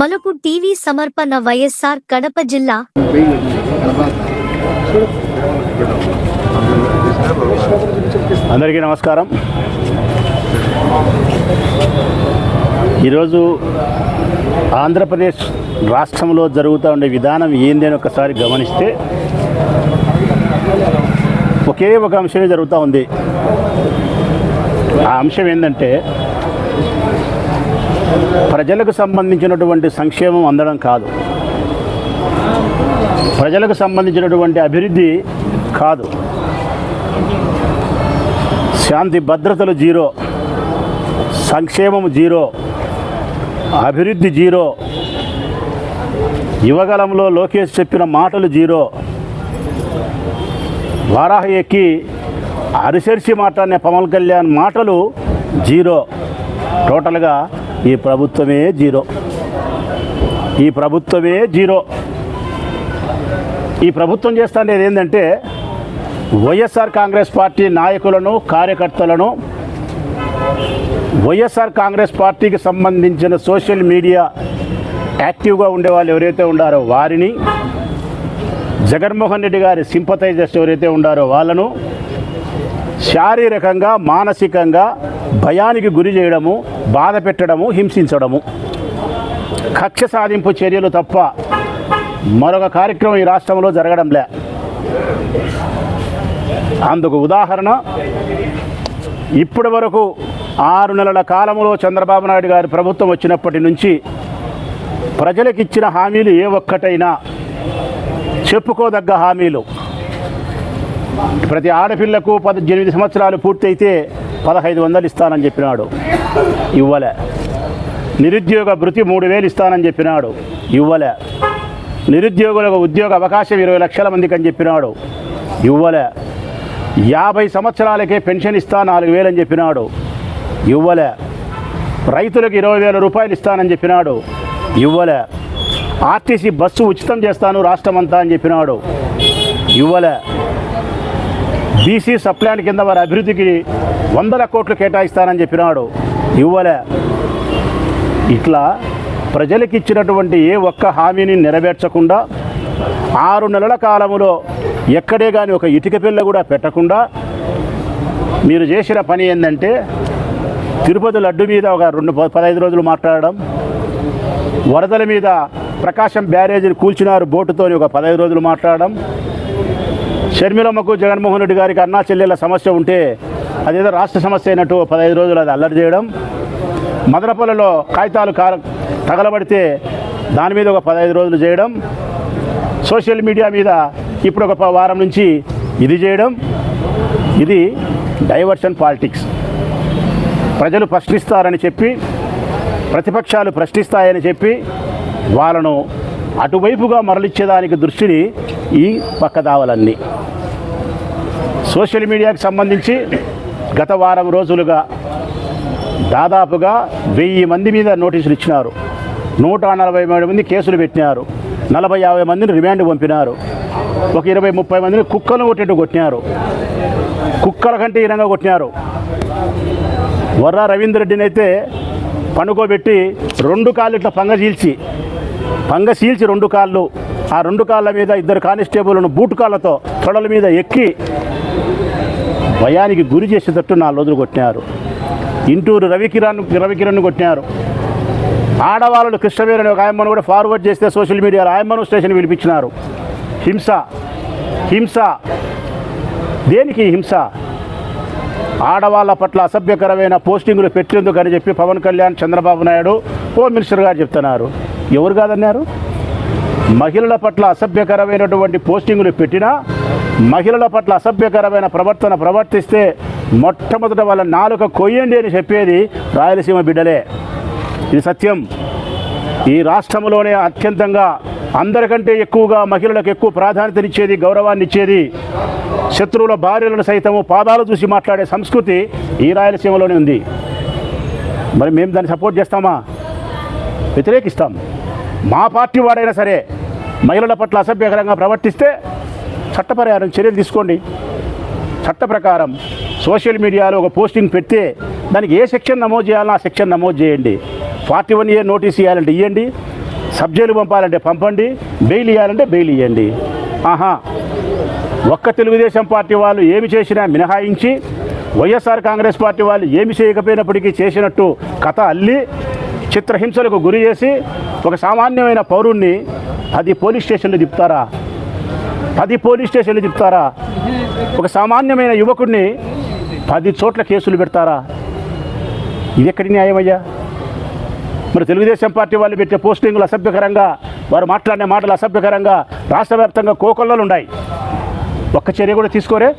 మలుపు టీవీ సమర్పణ వైఎస్ఆర్ కడప జిల్లా అందరికీ నమస్కారం. ఈరోజు ఆంధ్రప్రదేశ్ రాష్ట్రంలో జరుగుతూ ఉండే విధానం ఏంది అని ఒకసారి గమనిస్తే ఒకే ఒక అంశమే జరుగుతూ ఉంది. ఆ అంశం ఏంటంటే ప్రజలకు సంబంధించినటువంటి సంక్షేమం అందడం కాదు. ప్రజలకు సంబంధించినటువంటి అభివృద్ధి కాదు. శాంతి భద్రతలు జీరో సంక్షేమం జీరో అభివృద్ధి జీరో యువగలంలో లోకేష్ చెప్పిన మాటలు జీరో. వారాహ ఎక్కి అరిసెరిసి మాట్లాడిన పవన్ కళ్యాణ్ మాటలు జీరో. టోటల్గా ఈ ప్రభుత్వమే జీరో. ఈ ప్రభుత్వమే జీరో. ఈ ప్రభుత్వం చేస్తుండేది ఏంటంటే వైఎస్ఆర్ కాంగ్రెస్ పార్టీ నాయకులను కార్యకర్తలను వైఎస్ఆర్ కాంగ్రెస్ పార్టీకి సంబంధించిన సోషల్ మీడియా యాక్టివ్గా ఉండేవాళ్ళు ఎవరైతే ఉండారో వారిని జగన్మోహన్ రెడ్డి గారి సింపతైజర్స్ ఎవరైతే ఉండారో వాళ్ళను శారీరకంగా మానసికంగా భయానికి గురి చేయడము బాధ పెట్టడము హింసించడము. కక్ష సాధింపు చర్యలు తప్ప మరొక కార్యక్రమం ఈ రాష్ట్రంలో జరగడంలే అందుకు ఉదాహరణ ఇప్పటి వరకు ఆరు నెలల కాలంలో చంద్రబాబు నాయుడు గారి ప్రభుత్వం వచ్చినప్పటి నుంచి ప్రజలకు ఇచ్చిన హామీలు ఏ ఒక్కటైనా చెప్పుకోదగ్గ హామీలు. ప్రతి ఆడపిల్లకు పద్దెనిమిది సంవత్సరాలు పూర్తయితే పదహైదు వందలు ఇస్తానని చెప్పినాడు. ఇవ్వలే. నిరుద్యోగ భృతి మూడు వేలు ఇస్తానని చెప్పినాడు. ఇవ్వలే. నిరుద్యోగులకు ఉద్యోగ అవకాశం ఇరవై లక్షల మందికి అని చెప్పినాడు. ఇవ్వలే. యాభై సంవత్సరాలకే పెన్షన్ ఇస్తా నాలుగు వేలని చెప్పినాడు. ఇవ్వలే. రైతులకు ఇరవై వేల రూపాయలు ఇస్తానని చెప్పినాడు. ఇవ్వలే. ఆర్టీసీ బస్సు ఉచితం చేస్తాను రాష్ట్రమంతా అని చెప్పినాడు. ఇవ్వలే. బీసీ సప్లాన్ కింద వారి అభివృద్ధికి వందల కోట్లు కేటాయిస్తానని చెప్పినాడు. ఇవ్వలే. ఇట్లా ప్రజలకు ఇచ్చినటువంటి ఏ ఒక్క హామీని నెరవేర్చకుండా ఆరు నెలల కాలంలో ఎక్కడే కానీ ఒక ఇటుక పిల్ల కూడా పెట్టకుండా మీరు చేసిన పని ఏంటంటే తిరుపతి లడ్డు మీద ఒక రెండు పదహైదు రోజులు మాట్లాడడం. వరదల మీద ప్రకాశం బ్యారేజీని కూల్చినారు బోటుతోని ఒక పదహైదు రోజులు మాట్లాడడం. షర్మిలమ్మకు జగన్మోహన్ రెడ్డి గారికి అన్నా చెల్లెళ్ళ సమస్య ఉంటే అదేదో రాష్ట్ర సమస్య అయినట్టు పదహైదు రోజులు అది అల్లరి చేయడం. మదనపల్లెలో కాగితాలు తగలబడితే దాని మీద ఒక పదహైదు రోజులు చేయడం. సోషల్ మీడియా మీద ఇప్పుడు ఒక వారం నుంచి ఇది చేయడం. ఇది డైవర్షన్ పాలిటిక్స్. ప్రజలు ప్రశ్నిస్తారని చెప్పి ప్రతిపక్షాలు ప్రశ్నిస్తాయని చెప్పి వాళ్ళను అటువైపుగా మరలిచ్చేదానికి దృష్టిని ఈ పక్కదావలన్నీ. సోషల్ మీడియాకి సంబంధించి గత వారం రోజులుగా దాదాపుగా వెయ్యి మంది మీద నోటీసులు ఇచ్చినారు. నూట నలభై మూడు మంది కేసులు పెట్టినారు. నలభై యాభై మందిని రిమాండ్ పంపినారు. ఒక ఇరవై ముప్పై మందిని కుక్కలు కొట్టేట్టు కొట్టినారు. కుక్కల కంటే ఈనంగా కొట్టినారు. వర్రా రవీంద్రరెడ్డిని అయితే పనుకోబెట్టి రెండు కాళ్ళు ఇట్లా పంగ చీల్చి పంగ చీల్చి రెండు కాళ్ళు ఆ రెండు కాళ్ళ మీద ఇద్దరు కానిస్టేబుల్ను బూట్ కాళ్ళతో తొడల మీద ఎక్కి భయానికి గురి చేసేటట్టు నాలుగు రోజులు కొట్టినారు. ఇంటూరు రవికిరణ్ రవికిరణ్ కొట్టినారు. ఆడవాళ్ళు కృష్ణవేణి ఒక ఆయమ్మను కూడా ఫార్వర్డ్ చేస్తే సోషల్ మీడియాలో ఆయమ్మను స్టేషన్ పిలిపించినారు. హింస హింస. దేనికి హింస? ఆడవాళ్ళ పట్ల అసభ్యకరమైన పోస్టింగులు పెట్టేందుకు అని చెప్పి పవన్ కళ్యాణ్ చంద్రబాబు నాయుడు హోమ్ మినిస్టర్ గారు చెప్తున్నారు. ఎవరు కాదన్నారు? మహిళల పట్ల అసభ్యకరమైనటువంటి పోస్టింగులు పెట్టినా మహిళల పట్ల అసభ్యకరమైన ప్రవర్తన ప్రవర్తిస్తే మొట్టమొదట వాళ్ళ నాలుక కొయ్యండి అని చెప్పేది రాయలసీమ బిడ్డలే. ఇది సత్యం. ఈ రాష్ట్రంలోనే అత్యంతంగా అందరికంటే ఎక్కువగా మహిళలకు ఎక్కువ ప్రాధాన్యతనిచ్చేది గౌరవాన్ని ఇచ్చేది శత్రువుల భార్యలను సైతము పాదాలు చూసి మాట్లాడే సంస్కృతి ఈ రాయలసీమలోనే ఉంది. మరి మేము దాన్ని సపోర్ట్ చేస్తామా? వ్యతిరేకిస్తాం. మా పార్టీ వాడైనా సరే మహిళల పట్ల అసభ్యకరంగా ప్రవర్తిస్తే చట్టపరిహారం చర్యలు తీసుకోండి. చట్ట ప్రకారం సోషల్ మీడియాలో ఒక పోస్టింగ్ పెడితే దానికి ఏ సెక్షన్ నమోదు చేయాలో ఆ సెక్షన్ నమోదు చేయండి. ఫార్టీ వన్ ఇయర్ నోటీస్ ఇవ్వాలంటే ఇవ్వండి సబ్జెక్టులు పంపాలంటే పంపండి. బెయిల్ ఇవ్వాలంటే బెయిల్ ఇవ్వండి ఆహా. ఒక్క తెలుగుదేశం పార్టీ వాళ్ళు ఏమి చేసినా మినహాయించి వైఎస్ఆర్ కాంగ్రెస్ పార్టీ వాళ్ళు ఏమి చేయకపోయినప్పటికీ చేసినట్టు కథ అల్లి చిత్రహింసలకు గురి చేసి ఒక సామాన్యమైన పౌరుణ్ణి పది పోలీస్ స్టేషన్లు చెప్తారా పది పోలీస్ స్టేషన్లు చెప్తారా ఒక సామాన్యమైన యువకుడిని పది చోట్ల కేసులు పెడతారా? ఇది ఎక్కడి న్యాయమయ్యా? మరి తెలుగుదేశం పార్టీ వాళ్ళు పెట్టే పోస్టింగులు అసభ్యకరంగా వారు మాట్లాడిన మాటలు అసభ్యకరంగా రాష్ట్ర వ్యాప్తంగా కోకొల్లలు ఉన్నాయి. ఒక్క చర్య కూడా తీసుకోరే?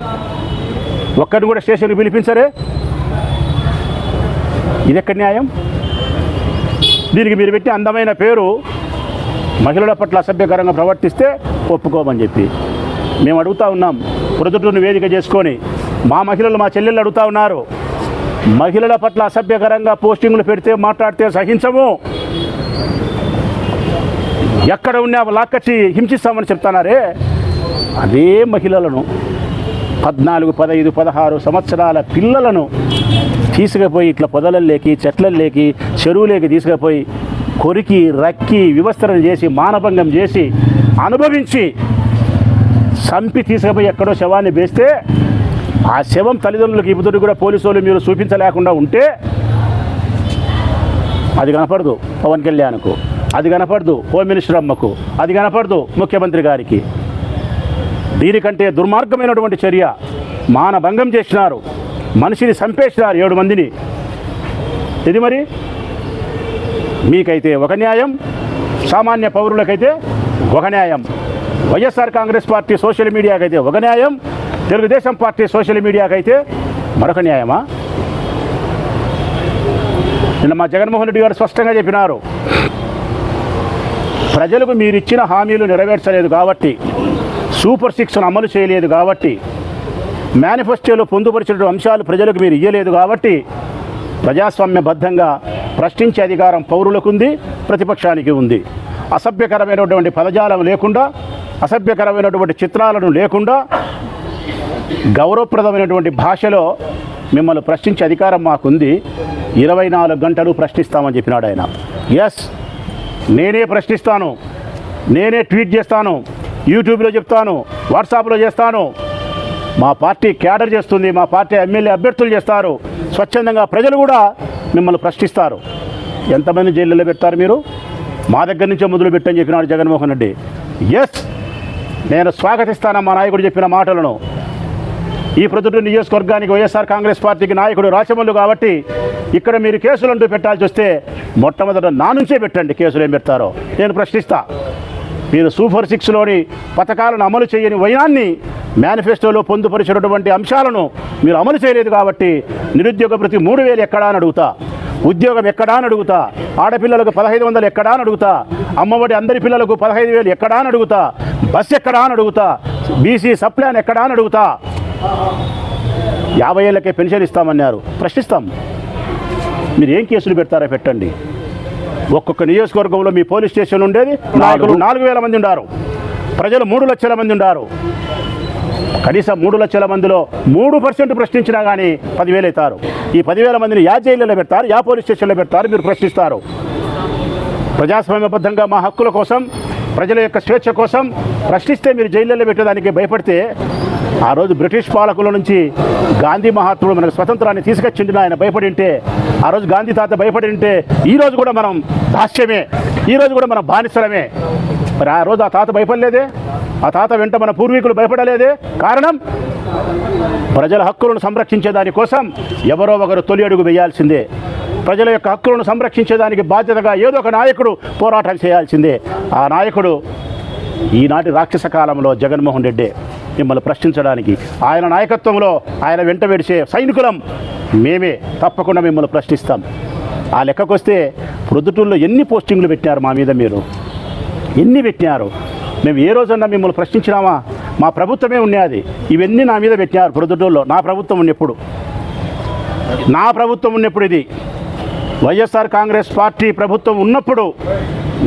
ఒక్కరిని కూడా స్టేషన్కి పిలిపించరే? ఇది ఎక్కడి న్యాయం? దీనికి మీరు పెట్టే అందమైన పేరు మహిళల పట్ల అసభ్యకరంగా ప్రవర్తిస్తే ఒప్పుకోమని చెప్పి మేము అడుగుతా ఉన్నాం. ప్రొద్దుటూరుని వేదిక చేసుకొని మా మహిళలు మా చెల్లెళ్ళు అడుగుతా ఉన్నారు. మహిళల పట్ల అసభ్యకరంగా పోస్టింగ్లు పెడితే మాట్లాడితే సహించము. ఎక్కడ ఉన్నా లాక్కచ్చి హింసిస్తామని చెప్తున్నారే. అదే మహిళలను పద్నాలుగు పదహైదు పదహారు సంవత్సరాల పిల్లలను తీసుకుపోయి ఇట్లా పొదలల్లోకి చెట్లల్లోకి చెరువులోకి తీసుకుపోయి కొరికి రక్కి వివస్త్రం చేసి మానభంగం చేసి అనుభవించి చంపి తీసుకుపోయి ఎక్కడో శవాన్ని వేస్తే ఆ శవం తల్లిదండ్రులకు ఇప్పుడుకి కూడా పోలీసు వాళ్ళు మీరు చూపించలేకుండా ఉంటే అది కనపడదు పవన్ కళ్యాణ్కు. అది కనపడదు హోమ్ మినిస్టర్ అమ్మకు. అది కనపడదు ముఖ్యమంత్రి గారికి. దీనికంటే దుర్మార్గమైనటువంటి చర్య మానభంగం చేసినారు. మనిషిని చంపేసినారు ఏడు మందిని. ఇది మరి? మీకైతే ఒక న్యాయం సామాన్య పౌరులకైతే ఒక న్యాయం. వైఎస్ఆర్ కాంగ్రెస్ పార్టీ సోషల్ మీడియాకైతే ఒక న్యాయం తెలుగుదేశం పార్టీ సోషల్ మీడియాకైతే మరొక న్యాయమా? నిన్న మా జగన్మోహన్ రెడ్డి గారు స్పష్టంగా చెప్పినారు. ప్రజలకు మీరు ఇచ్చిన హామీలు నెరవేర్చలేదు కాబట్టి సూపర్ సిక్స్ను అమలు చేయలేదు కాబట్టి మేనిఫెస్టోలో పొందుపరిచిన అంశాలు ప్రజలకు మీరు ఇయ్యలేదు కాబట్టి ప్రజాస్వామ్యబద్ధంగా ప్రశ్నించే అధికారం పౌరులకు ఉంది ప్రతిపక్షానికి ఉంది. అసభ్యకరమైనటువంటి పదజాలం లేకుండా అసభ్యకరమైనటువంటి చిత్రాలను లేకుండా గౌరవప్రదమైనటువంటి భాషలో మిమ్మల్ని ప్రశ్నించే అధికారం మాకుంది. ఇరవై నాలుగు గంటలు ప్రశ్నిస్తామని చెప్పినాడు ఆయన. ఎస్ నేనే ప్రశ్నిస్తాను. నేనే ట్వీట్ చేస్తాను. యూట్యూబ్లో చెప్తాను. వాట్సాప్లో చేస్తాను. మా పార్టీ క్యాడర్ చేస్తుంది. మా పార్టీ ఎమ్మెల్యే అభ్యర్థులు చేస్తారు. స్వచ్ఛందంగా ప్రజలు కూడా మిమ్మల్ని ప్రశ్నిస్తారు. ఎంతమంది జైల్లో పెడతారు మీరు? మా దగ్గర నుంచే మొదలు పెట్టని చెప్పినాడు జగన్మోహన్ రెడ్డి. ఎస్ నేను స్వాగతిస్తాను మా నాయకుడు చెప్పిన మాటలను. ఈ ప్రొద్దుటూరు నియోజకవర్గానికి వైఎస్ఆర్ కాంగ్రెస్ పార్టీకి నాయకుడు రాచమల్లు కాబట్టి ఇక్కడ మీరు కేసులు అంటూ పెట్టాల్సి వస్తే మొట్టమొదట నా నుంచే పెట్టండి కేసులు ఏం పెడతారో. నేను ప్రశ్నిస్తా. మీరు సూపర్ సిక్స్లోని పథకాలను అమలు చేయని వైనాన్ని మేనిఫెస్టోలో పొందుపరిచినటువంటి అంశాలను మీరు అమలు చేయలేదు కాబట్టి నిరుద్యోగ ప్రతి మూడు వేలు ఎక్కడా అని అడుగుతా. ఉద్యోగం ఎక్కడా అని అడుగుతా. ఆడపిల్లలకు పదహైదు వందలు ఎక్కడా అని అడుగుతా. అమ్మఒడి అందరి పిల్లలకు పదహైదు వేలు ఎక్కడా అని అడుగుతా. బస్ ఎక్కడా అని అడుగుతా. బీసీ సప్లాన్ ఎక్కడా అని అడుగుతా. యాభై ఏళ్ళకే పెన్షన్ ఇస్తామన్నారు. ప్రశ్నిస్తాం. మీరు ఏం కేసులు పెడతారో పెట్టండి. ఒక్కొక్క నియోజకవర్గంలో మీ పోలీస్ స్టేషన్ ఉండేది. నాయకులు నాలుగు. వేల మంది ఉండారు. ప్రజలు మూడు లక్షల మంది ఉండారు. కనీసం మూడు లక్షల మందిలో మూడు పర్సెంట్ ప్రశ్నించినా కానీ పదివేలు అవుతారు ఈ పదివేల మందిని యా జైల్లో పెడతారు యా పోలీస్ స్టేషన్లో పెడతారు మీరు ప్రశ్నిస్తారు. ప్రజాస్వామ్యబద్ధంగా మా హక్కుల కోసం ప్రజల యొక్క స్వేచ్ఛ కోసం ప్రశ్నిస్తే మీరు జైల్లో పెట్టడానికి భయపడితే ఆ రోజు బ్రిటిష్ పాలకుల నుంచి గాంధీ మహాత్ముడు మనకు స్వతంత్రాన్ని తీసుకొచ్చిండు ఆయన భయపడి ఉంటే ఆ రోజు గాంధీ తాత భయపడి ఉంటే ఈరోజు కూడా మనం దాస్యమే ఈ రోజు కూడా మనం బానిసలమే. మరి ఆ రోజు ఆ తాత భయపడలేదే? ఆ తాత వెంట మన పూర్వీకులు భయపడలేదే? కారణం? ప్రజల హక్కులను సంరక్షించే దానికోసం ఎవరో ఒకరు తొలి అడుగు వేయాల్సిందే. ప్రజల యొక్క హక్కులను సంరక్షించేదానికి బాధ్యతగా ఏదో ఒక నాయకుడు పోరాటం చేయాల్సిందే. ఆ నాయకుడు ఈనాటి రాక్షస కాలంలో జగన్మోహన్ రెడ్డి. మిమ్మల్ని ప్రశ్నించడానికి. ఆయన నాయకత్వంలో ఆయన వెంట వెడిసే సైనికులం మేమే తప్పకుండా మిమ్మల్ని ప్రశ్నిస్తాం. ఆ లెక్కకొస్తే ప్రొద్దుటూరులో ఎన్ని పోస్టింగ్లు పెట్టినారు మా మీద మీరు? ఎన్ని పెట్టినారు? మేము ఏ రోజన్నా మిమ్మల్ని ప్రశ్నించినామా? మా ప్రభుత్వమే ఉన్నది. ఇవన్నీ నా మీద పెట్టినారు ప్రొద్దుటూరులో. నా ప్రభుత్వం ఉన్నప్పుడు. నా ప్రభుత్వం ఉన్నప్పుడు ఇది. వైఎస్ఆర్ కాంగ్రెస్ పార్టీ ప్రభుత్వం ఉన్నప్పుడు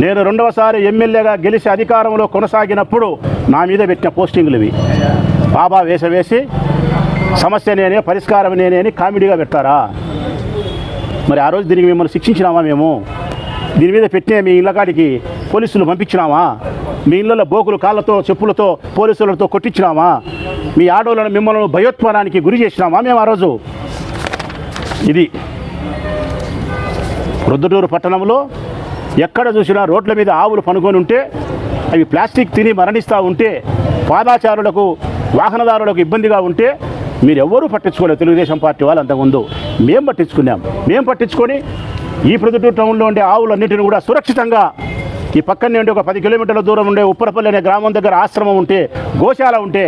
నేను రెండవసారి ఎమ్మెల్యేగా గెలిచి అధికారంలో కొనసాగినప్పుడు నా మీద పెట్టిన పోస్టింగ్లు ఇవి. బాబా వేసవేసి సమస్య నేనే పరిష్కారం నేనే అని కామెడీగా పెట్టారా మరి ఆ రోజు దీనికి మిమ్మల్ని శిక్షించినామా మేము? దీని మీద పెట్టిన మీ ఇళ్ళకాడికి పోలీసులు పంపించినామా? మీ ఇళ్ళలో బోకులు కాళ్ళతో చెప్పులతో పోలీసులతో కొట్టించినామా? మీ ఆడోళ్ళను మిమ్మల్ని భయోత్పానానికి గురి చేసినామా మేము ఆ రోజు? ఇది. రుద్రటూరు పట్టణంలో ఎక్కడ చూసినా రోడ్ల మీద ఆవులు పనుకొని ఉంటే అవి ప్లాస్టిక్ తిని మరణిస్తూ ఉంటే పాదాచారులకు వాహనదారులకు ఇబ్బందిగా ఉంటే మీరెవ్వరూ పట్టించుకోలేదు. తెలుగుదేశం పార్టీ వాళ్ళు అంతకుముందు మేము పట్టించుకున్నాం. మేము పట్టించుకొని ఈ ప్రొద్దుటూరు టౌన్లో ఉండే ఆవులన్నింటిని కూడా సురక్షితంగా ఈ పక్కనే ఉండే ఒక పది కిలోమీటర్ల దూరం ఉండే ఉప్పరపల్లి అనే గ్రామం దగ్గర ఆశ్రమం ఉంటే గోశాల ఉంటే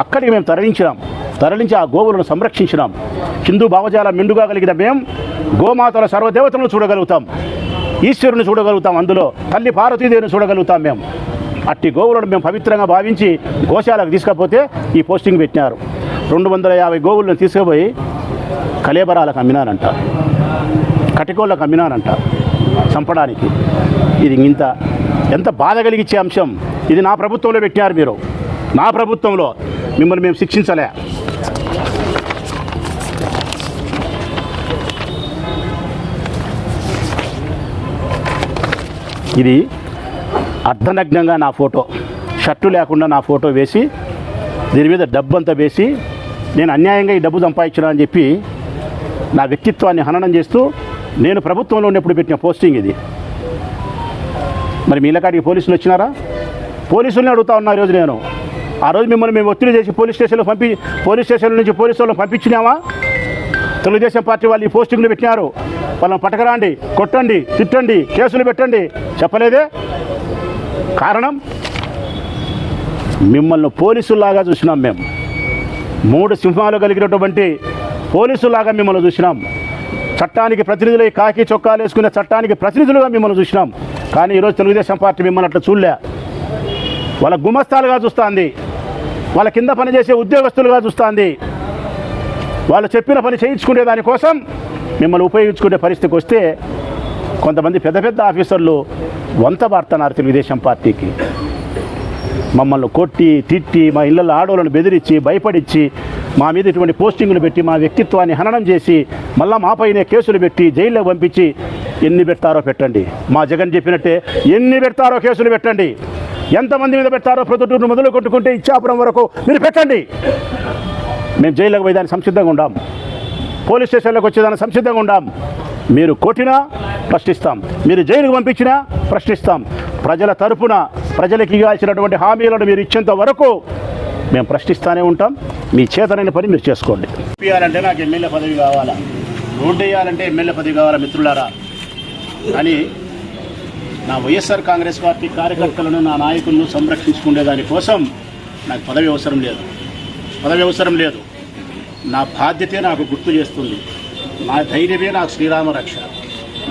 అక్కడికి మేము తరలించినాం. తరలించి ఆ గోవులను సంరక్షించినాం. హిందూ భావజాల మెండుగా కలిగిన మేము గోమాతల సర్వదేవతలను చూడగలుగుతాం. ఈశ్వరుని చూడగలుగుతాం అందులో. తల్లి పార్వతీదేవిని చూడగలుగుతాం మేము. అట్టి గోవులను మేము పవిత్రంగా భావించి గోశాలకు తీసుకపోతే ఈ పోస్టింగ్ పెట్టినారు. రెండు వందల యాభై గోవులను తీసుకుపోయి కలేబరాలకు అమ్మినారంట. కటికోళ్ళకు అమ్మినారంట. చంపడానికి. ఇది ఇంత ఎంత బాధ కలిగించే అంశం. ఇది నా ప్రభుత్వంలో పెట్టినారు మీరు. నా ప్రభుత్వంలో. మిమ్మల్ని మేము శిక్షించలే. ఇది అర్ధనగ్నంగా నా ఫోటో. షర్టు లేకుండా నా ఫోటో వేసి దీని మీద డబ్బు అంతా వేసి నేను అన్యాయంగా ఈ డబ్బు సంపాదించిన అని చెప్పి నా వ్యక్తిత్వాన్ని హననం చేస్తూ నేను ప్రభుత్వంలో ఉన్నప్పుడు పెట్టిన పోస్టింగ్ ఇది. మరి మీ ఇళ్ళకాడికి పోలీసులు వచ్చినారా? పోలీసుల్ని అడుగుతా ఉన్నా ఈరోజు నేను. ఆ రోజు మిమ్మల్ని మేము ఒత్తిడి చేసి పోలీస్ స్టేషన్లో పంపి పోలీస్ స్టేషన్ నుంచి పోలీసు వాళ్ళని పంపించినామా? తెలుగుదేశం పార్టీ వాళ్ళు ఈ పోస్టింగ్లు పెట్టినారు. వాళ్ళని పట్టకరాండి కొట్టండి తిట్టండి కేసులు పెట్టండి. చెప్పలేదే? కారణం? మిమ్మల్ని పోలీసుల్లాగా చూసినాం మేము మూడు సింహాలు కలిగినటువంటి పోలీసులాగా మిమ్మల్ని చూసినాం. చట్టానికి ప్రతినిధులై కాకి చొక్కాలు వేసుకునే చట్టానికి ప్రతినిధులుగా మిమ్మల్ని చూసినాం. కానీ ఈరోజు తెలుగుదేశం పార్టీ మిమ్మల్ని అట్లా చూడలే. వాళ్ళ గుమస్తాలుగా చూస్తుంది. వాళ్ళ కింద పనిచేసే ఉద్యోగస్తులుగా చూస్తుంది. వాళ్ళు చెప్పిన పని చేయించుకునే దానికోసం మిమ్మల్ని ఉపయోగించుకునే పరిస్థితికి వస్తే కొంతమంది పెద్ద పెద్ద ఆఫీసర్లు వంత పాడుతున్నారు తెలుగుదేశం పార్టీకి. మమ్మల్ని కొట్టి తిట్టి మా ఇళ్ళల్లో ఆడవాళ్ళను బెదిరించి భయపడిచ్చి మా మీద ఇటువంటి పోస్టింగులు పెట్టి మా వ్యక్తిత్వాన్ని హననం చేసి మళ్ళా మాపైనే కేసులు పెట్టి జైల్లో పంపించి ఎన్ని పెడతారో పెట్టండి. మా జగన్ చెప్పినట్టే ఎన్ని పెడతారో కేసులు పెట్టండి. ఎంతమంది మీద పెడతారో ప్రొద్దుటూరు మొదలు కొట్టుకుంటే ఇచ్చాపురం వరకు మీరు పెట్టండి. మేము జైలుకు పోయేదానికి సంసిద్ధంగా ఉండాం. పోలీస్ స్టేషన్లోకి వచ్చేదానికి సంసిద్ధంగా ఉండాం. మీరు కొట్టినా ప్రశ్నిస్తాం. మీరు జైలుకు పంపించినా ప్రశ్నిస్తాం. ప్రజల తరపున ప్రజలకు ఇవ్వాల్సినటువంటి హామీలను మీరు ఇచ్చేంత వరకు మేము ప్రశ్నిస్తూనే ఉంటాం. మీ చేతనైన పని మీరు చేసుకోండి. ఇవ్వాలంటే నాకు ఎమ్మెల్యే పదవి కావాలా? రోడ్డు వేయాలంటే ఎమ్మెల్యే పదవి కావాలా మిత్రులారా? అని నా వైఎస్ఆర్ కాంగ్రెస్ పార్టీ కార్యకర్తలను నా నాయకులను సంరక్షించుకునే దానికోసం నాకు పదవి అవసరం లేదు. పదవి అవసరం లేదు. నా బాధ్యతే నాకు గుర్తు చేస్తుంది. నా ధైర్యమే నాకు శ్రీరామ రక్ష.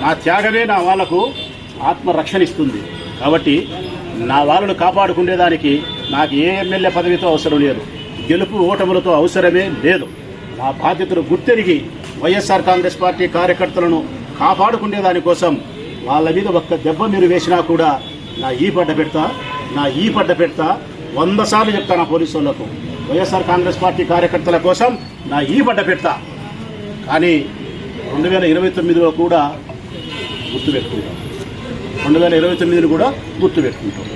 నా త్యాగమే నా వాళ్ళకు ఆత్మరక్షణిస్తుంది. కాబట్టి నా వాళ్ళను కాపాడుకునేదానికి నాకు ఏ ఎమ్మెల్యే పదవితో అవసరం లేదు. గెలుపు ఓటములతో అవసరమే లేదు. నా బాధ్యతను గుర్తెరిగి వైఎస్ఆర్ కాంగ్రెస్ పార్టీ కార్యకర్తలను కాపాడుకునే దానికోసం వాళ్ళ మీద ఒక్క దెబ్బ మీరు వేసినా కూడా నా ఈ పడ్డ పెడతా నా ఈ పడ్డ పెడతా వంద సార్లు చెప్తా నా పోలీసు వాళ్ళకు. వైఎస్ఆర్ కాంగ్రెస్ పార్టీ కార్యకర్తల కోసం నా ఈ బడ్డ పెడతా. కానీ రెండు వేల ఇరవై తొమ్మిదిలో కూడా గుర్తుపెట్టుకుంటాం. రెండు వేల ఇరవై తొమ్మిదిని కూడా గుర్తుపెట్టుకుంటాం.